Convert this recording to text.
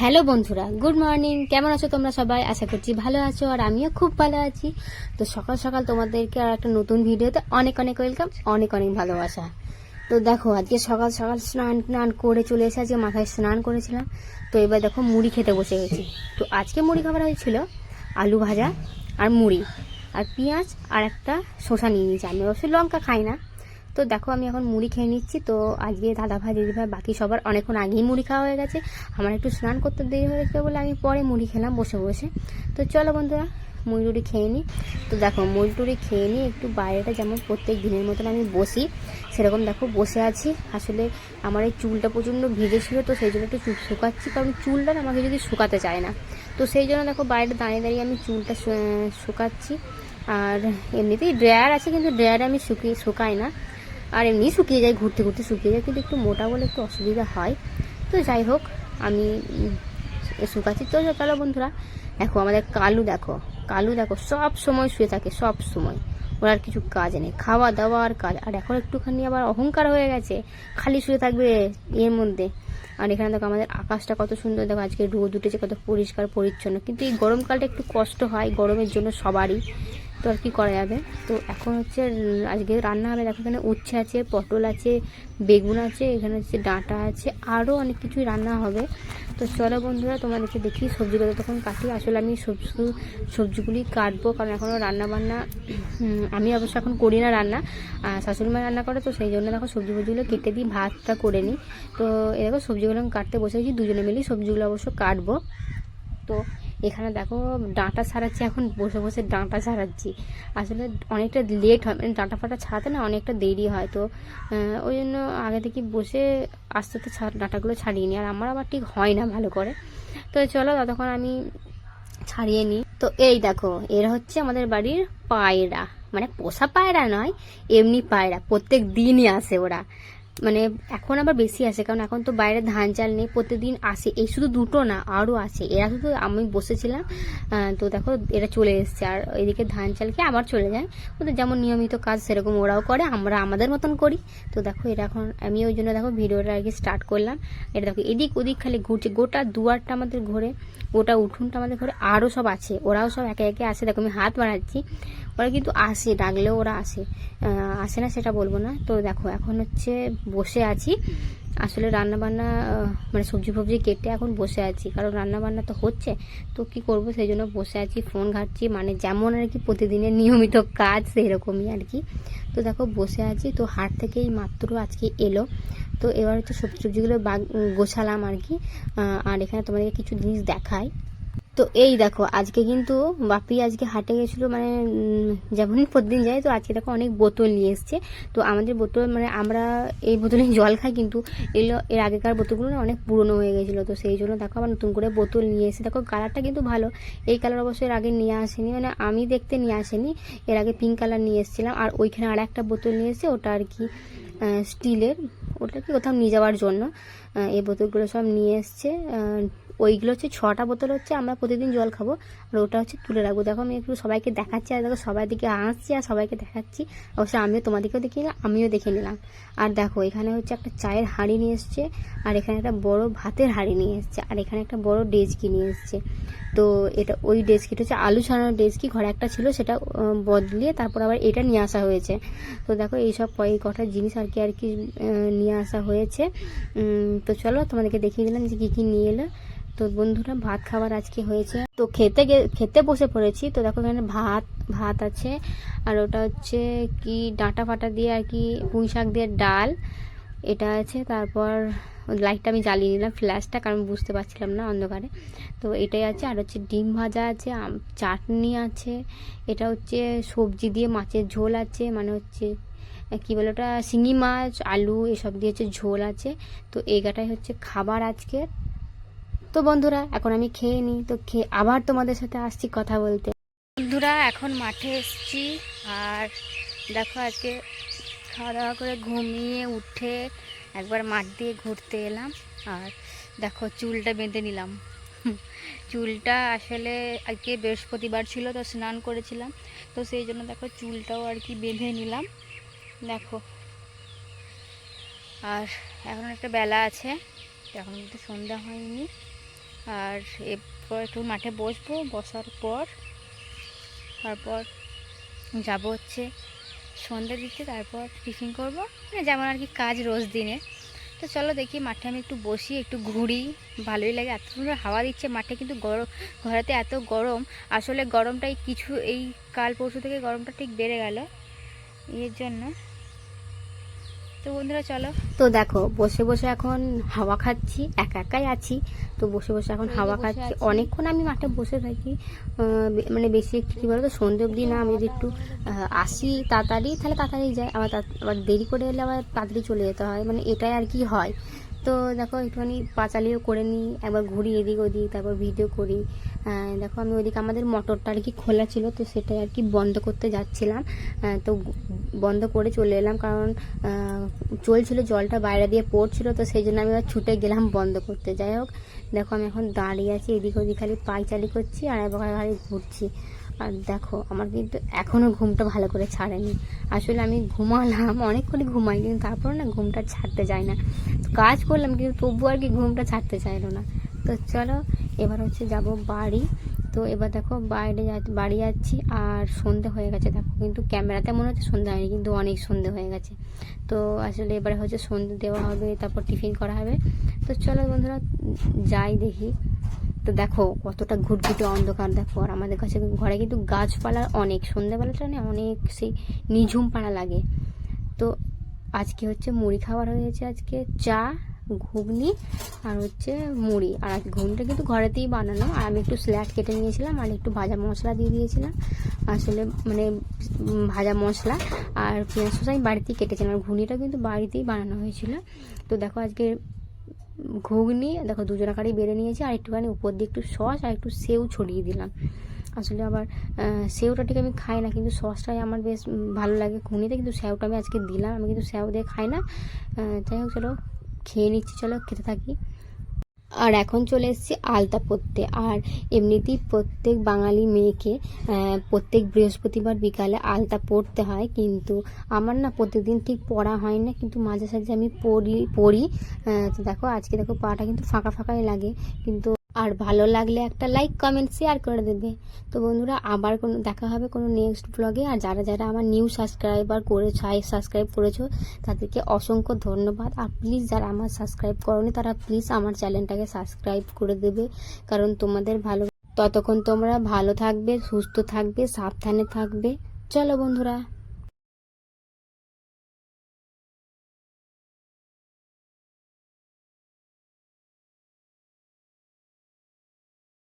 Hello বন্ধুরা, good morning. কেমন আছো তোমরা সবাই? আশা করছি ভালো আছো আর আমিও খুব ভালো আছি। তো সকাল সকাল তোমাদেরকে আর একটা নতুন ভিডিওতে অনেক অনেক ওয়েলকাম, অনেক অনেক ভালোবাসা। তো দেখো, আজকে সকাল সকাল স্নান টান করে চলে এসে আজকে মাথায় স্নান করেছিলাম। তো এবার দেখো মুড়ি খেতে বসে গেছি। তো আজকে মুড়ি খাবার হয়েছিল আলু ভাজা আর মুড়ি, আর পেঁয়াজ আর একটা শসা নিয়ে নিয়েছি। আমি অবশ্যই লঙ্কা খাই না তো দেখো, আমি এখন মুড়ি খেয়ে নিচ্ছি। তো আজকে দাদা ভাই, দিদি ভাই, বাকি সবার অনেকক্ষণ আগেই মুড়ি খাওয়া হয়ে গেছে। আমার একটু স্নান করতে দেরি হয়েছে বলে আমি পরে মুড়ি খেলাম বসে বসে। তো চলো বন্ধুরা, মুড়ি টুড়ি খেয়ে নিই তো দেখো, মুড়ি টুড়ি খেয়ে নিই একটু বাইরেটা যেমন প্রত্যেক দিনের মতন আমি বসি, সেরকম দেখো বসে আছি। আসলে আমার এই চুলটা প্রচণ্ড ভিজে ছিল, তো সেই জন্য একটু চুল শুকাচ্ছি। কারণ চুলটা আমাকে যদি শুকাতে চায় না। তো সেই জন্য দেখো, বাইরে দাঁড়িয়ে দাঁড়িয়ে আমি চুলটা শুকাচ্ছি। আর এমনিতেই ড্রায়ার আছে, কিন্তু ড্রায়ারে আমি শুকিয়ে শুকাই না। আর এমনি শুকিয়ে যায়, ঘুরতে ঘুরতে শুকিয়ে যায়, কিন্তু একটু মোটা বলে একটু অসুবিধা হয়। তো যাই হোক, আমি শুকাচ্ছি তো চলো বন্ধুরা, দেখো আমাদের কালু দেখো কালু দেখো, সব সময় শুয়ে থাকে, সব সময়। ওর আর কিছু কাজ নেই, খাওয়া দাওয়া আর কাজ। আর এখন একটুখানি আবার অহংকার হয়ে গেছে, খালি শুয়ে থাকবে এর মধ্যে। আর এখানে দেখো আমাদের আকাশটা কত সুন্দর, দেখো আজকে রোদ উঠেছে, কত পরিষ্কার, পরিচ্ছন্ন। কিন্তু এই গরমকালটা একটু কষ্ট হয়, গরমের জন্য সবারই। তো আর কি করা যাবে? তো এখন হচ্ছে আজকে রান্না হবে। দেখো এখানে উচ্ছে আছে, পটল আছে, বেগুন আছে, এখানে হচ্ছে ডাঁটা আছে আরও অনেক কিছুই রান্না হবে। তো চলো বন্ধুরা, তোমাদেরকে দেখি সবজিগুলো তখন কাটি। আসলে আমি সবজি, সবজিগুলি কাটবো, কারণ এখনও রান্না বান্না আমি অবশ্য এখন করি না রান্না। শাশুড়ি মা রান্না করে, তো সেই জন্য দেখো সবজি ফবজিগুলো কেটে দিই, ভাতটা করে নিই। তো এ দেখো সবজিগুলো আমি কাটতে বসেছি দুজনে মিলেই সবজিগুলো অবশ্য কাটবো। তো এখানে দেখো ডাঁটা ছাড়াচ্ছি, এখন বসে বসে ডাঁটা ছাড়াচ্ছি। আসলে অনেকটা লেট হয় মানে ডাঁটা ফাটা ছাড়াতে না অনেকটা দেরি হয়। তো ওই জন্য আগে থেকে বসে আস্তে আস্তে ডাঁটাগুলো ছাড়িয়ে নিই। আর আমার আবার ঠিক হয় না ভালো করে। তো চলো ততক্ষণ আমি ছাড়িয়ে নিই। তো এই দেখো, এরা হচ্ছে আমাদের বাড়ির পায়রা। মানে পোষা পায়রা নয়, এমনি পায়রা। প্রত্যেক দিনই আসে ওরা। মানে এখন আবার বেশি আসে, কারণ এখন তো বাইরে ধান চাল নেই, প্রতিদিন আসে। এই শুধু দুটো না, আরও আছে এরা শুধু আমি বসেছিলাম তো দেখো এরা চলে এসছে। আর এদিকে ধান চাল খেয়ে আবার চলে যায়। ওদের যেমন নিয়মিত কাজ, সেরকম ওরাও করে, আমরা আমাদের মতন করি। তো দেখো এটা এখন, আমি ওই জন্য দেখো ভিডিওটা আর কি স্টার্ট করলাম। এটা দেখো, এদিক ওদিক খালি ঘুরছে। গোটা দুয়ারটা আমাদের ঘরে, গোটা উঠোনটা আমাদের ঘরে, আরও সব আছে। ওরাও সব একে একে আসে। দেখো আমি হাত বাড়াচ্ছি। ওরা কিন্তু আসে, ডাকলেও ওরা আসে। আসে না সেটা বলব না। তো দেখো, এখন হচ্ছে বসে আছি। আসলে রান্না বান্না মানে সবজি ফবজি কেটে এখন বসে আছি। কারণ রান্না বান্না তো হচ্ছে, তো কি করব? সেই জন্য বসে আছি, ফোন ঘাটছি। মানে যেমন আর কি প্রতিদিনের নিয়মিত কাজ সেরকমই আর কি। তো দেখো, বসে আছি। তো হাট থেকেই মাত্র আজকে এলো। তো এবার হচ্ছে সবজি সবজিগুলো গোছালাম আর কি। আর এখানে তোমাদেরকে কিছু জিনিস দেখাই। তো এই দেখো আজকে কিন্তু বাপি আজকে হাটে গেছিল মানে উম, যেমনই প্রতিদিন যায় তো আজকে দেখো অনেক বোতল নিয়ে এসছে। তো আমাদের বোতল মানে আমরা এই বোতলে জল খাই কিন্তু এগুলো এর আগেকার বোতলগুলো না অনেক পুরনো হয়ে গেছিল। তো সেই জন্য দেখো আবার নতুন করে বোতল নিয়ে এসে দেখো কালারটা কিন্তু ভালো। এই কালার অবশ্যই এর আগে নিয়ে আসেনি মানে আমি দেখতে নিয়ে আসেনি। এর আগে পিঙ্ক কালার নিয়ে এসেছিলাম। আর ওইখানে আর একটা বোতল নিয়ে এসে ওটা আর কি স্টিলের ওটা কি কোথাও নিয়ে যাওয়ার জন্য এই বোতলগুলো সব নিয়ে এসছে ওইগুলো হচ্ছে ছটা বোতল হচ্ছে, আমরা প্রতিদিন জল খাব। আর ওটা হচ্ছে তুলে রাখব। দেখো আমি একটু সবাইকে দেখাচ্ছি, আর দেখো সবাই দিকে আসছি, আর সবাইকে দেখাচ্ছি। অবশ্যই আমিও তোমাদেরকেও দেখিয়ে নিলাম, আমিও দেখে নিলাম। আর দেখো, এখানে হচ্ছে একটা চায়ের হাঁড়ি নিয়ে এসছে, আর এখানে একটা বড় ভাতের হাঁড়ি নিয়ে এসছে, আর এখানে একটা বড় ডেজকি নিয়ে এসছে। তো এটা ওই ডেজকিটা হচ্ছে আলু ছাড়ানোর ডেজকি, ঘরে একটা ছিল, সেটা বদলিয়ে তারপর আবার এটা নিয়ে আসা হয়েছে। তো দেখো, এইসব কয়েক কটা জিনিস আর কি আর কি নিয়ে আসা হয়েছে। তো চলো তোমাদেরকে দেখিয়ে দিলাম যে কী কী নিয়ে এলো। তো বন্ধুরা, ভাত খাবার আজকে হয়েছে। তো খেতে খেতে বসে পড়েছি। তো দেখো এখানে ভাত ভাত আছে। আর ওটা হচ্ছে কি, ডাঁটা ফাটা দিয়ে আর কি, পুঁই শাক দিয়ে ডাল। এটা আছে। তারপর লাইটটা আমি জ্বালিয়ে নিলাম ফ্ল্যাশটা, কারণ বুঝতে পারছিলাম না অন্ধকারে। তো এটাই আছে। আর হচ্ছে ডিম ভাজা আছে চাটনি আছে। এটা হচ্ছে সবজি দিয়ে মাছের ঝোল আছে। মানে হচ্ছে কি বলে ওটা, শিঙি মাছ, আলু, এসব দিয়ে হচ্ছে ঝোল আছে। তো এগাটাই হচ্ছে খাবার আজকে তো বন্ধুরা, এখন আমি খেয়ে নিই। তো খেয়ে আবার তোমাদের সাথে আসছি কথা বলতে। বন্ধুরা, এখন মাঠে এসছি আর দেখো আজকে খাওয়া দাওয়া করে ঘুমিয়ে উঠে একবার মাঠ দিয়ে ঘুরতে এলাম। আর দেখো চুলটা বেঁধে নিলাম। চুলটা আসলে আজকে বৃহস্পতিবার ছিল, তো স্নান করেছিলাম। তো সেই জন্য দেখো চুলটাও আর কি বেঁধে নিলাম। দেখো। আর এখন একটা বেলা আছে এখন কিন্তু সন্ধ্যা হয়নি। আর এরপর একটু মাঠে বসবো, বসার পর তারপর যাব হচ্ছে সন্ধ্যা দিতে, তারপর টিফিন করব। মানে যেমন আর কি কাজ রোজ দিনে তো চলো দেখি মাঠে আমি একটু বসি, একটু ঘুরি, ভালোই লাগে। এত সুন্দর হাওয়া দিচ্ছে মাঠে, কিন্তু গরম, ঘরেতে এত গরম। আসলে গরমটাই কিছু, এই কাল পরশু থেকে গরমটা ঠিক বেড়ে গেল। এর জন্য তো বন্ধুরা চলো। তো দেখো বসে বসে এখন হাওয়া খাচ্ছি একা একাই আছি। তো বসে বসে এখন হাওয়া খাচ্ছি। অনেকক্ষণ আমি মাঠে বসে থাকি। মানে বেশি একটু কী বলতো সন্ধে অবধি না আমি যদি একটু আসি তাড়াতাড়ি তাহলে তাড়াতাড়ি যাই। আবার আবার দেরি করে এলে আবার তাড়াতাড়ি চলে যেতে হয়। মানে এটাই আর কি হয়। তো দেখো একটুখানি পাঁচালিও করে নিই, একবার ঘুরি এদিক ওদিক, তারপর ভিডিও করি। দেখো আমি ওইদিকে আমাদের মোটরটা আর কি খোলা ছিল, তো সেটাই আর কি বন্ধ করতে যাচ্ছিলাম। তো বন্ধ করে চলে এলাম কারণ চলছিল, জলটা বাইরে দিয়ে পড়ছিল, তো সেই জন্য আমি ছুটে গেলাম বন্ধ করতে। যাই হোক, দেখো আমি এখন দাঁড়িয়ে আছি, এদিক ওদিক খালি পাইচালি করছি আর একবার খালি ঘুরছি। আর দেখো, আমার কিন্তু এখনও ঘুমটা ভালো করে ছাড়েনি। আসলে আমি ঘুমালাম অনেক করে ঘুমাই, কিন্তু তারপর না ঘুমটা ছাড়তে যায় না। কাজ করলাম, কিন্তু তবু আর কি ঘুমটা ছাড়তে চাইলো না। তো চলো, এবার হচ্ছে যাব বাড়ি। তো এবার দেখো, বাইরে বাড়ি যাচ্ছি, আর সন্ধে হয়ে গেছে। দেখো, কিন্তু ক্যামেরাতে মনে হচ্ছে সন্ধে হয়নি, কিন্তু অনেক সন্ধে হয়ে গেছে। তো আসলে এবারে হচ্ছে সন্ধে দেওয়া হবে, তারপর টিফিন করা হবে। তো চলো বন্ধুরা, যাই দেখি। তো দেখো, কতটা ঘুটঘুটে অন্ধকার, দেখো, আর আমাদের কাছে ঘরে কিন্তু গাছপালা অনেক সন্ধ্যেবেলাটা না অনেক সেই নিঝুম পাড়া লাগে। তো আজকে হচ্ছে মুড়ি খাবার হয়েছে আজকে, চা, ঘুগনি আর হচ্ছে মুড়ি। আর ঘুগনিটা কিন্তু ঘরেতেই বানানো। আর আমি একটু স্ল্যাট কেটে নিয়েছিলাম আর একটু ভাজা মশলা দিয়ে দিয়েছিলাম। আসলে মানে ভাজা মশলা আর পেঁয়াজ শসা আমি বাড়িতেই কেটেছিলাম। আর ঘুগনিটা কিন্তু বাড়িতেই বানানো হয়েছিল। তো দেখো আজকে ঘুগনি, দেখো দুজনাকারই বেড়ে নিয়েছি, আর একটুখানি উপর দিয়ে একটু সস আর একটু সেউ ছড়িয়ে দিলাম। আসলে আবার সেউটা ঠিক আমি খাই না, কিন্তু সসটাই আমার বেশ ভালো লাগে ঘুগনিতে, কিন্তু সেউটা আমি আজকে দিলাম, আমি কিন্তু সেউ দিয়ে খাই না। যাই হোক, চলো খেয়ে নিচ্ছি, চলো খেতে থাকি। আর এখন চলে এসেছি আলতা পরতে আর এমনিতেই প্রত্যেক বাঙালি মেয়েকে প্রত্যেক বৃহস্পতিবার বিকালে আলতা পরতে হয়, কিন্তু আমার না প্রতিদিন ঠিক পড়া হয় না, কিন্তু মাঝে সাঝে আমি পড়ি পড়ি। তো দেখো, আজকে দেখো পাটা কিন্তু ফাঁকা ফাঁকাই লাগে, কিন্তু আর ভালো লাগলে একটা লাইক কমেন্ট শেয়ার করে দেবে। তো বন্ধুরা, আবার কোনো, দেখা হবে কোনো নেক্সট ব্লগে আর যারা যারা আমার নিউ সাবস্ক্রাইবার করে সাবস্ক্রাইব করেছ, তাদেরকে অসংখ্য ধন্যবাদ। আর প্লিজ যারা আমার সাবস্ক্রাইব করনি, তারা প্লিজ আমার চ্যানেলটাকে সাবস্ক্রাইব করে দেবে। কারণ তোমাদের ভালো, ততক্ষণ তোমরা ভালো থাকবে, সুস্থ থাকবে, সাবধানে থাকবে। চলো বন্ধুরা।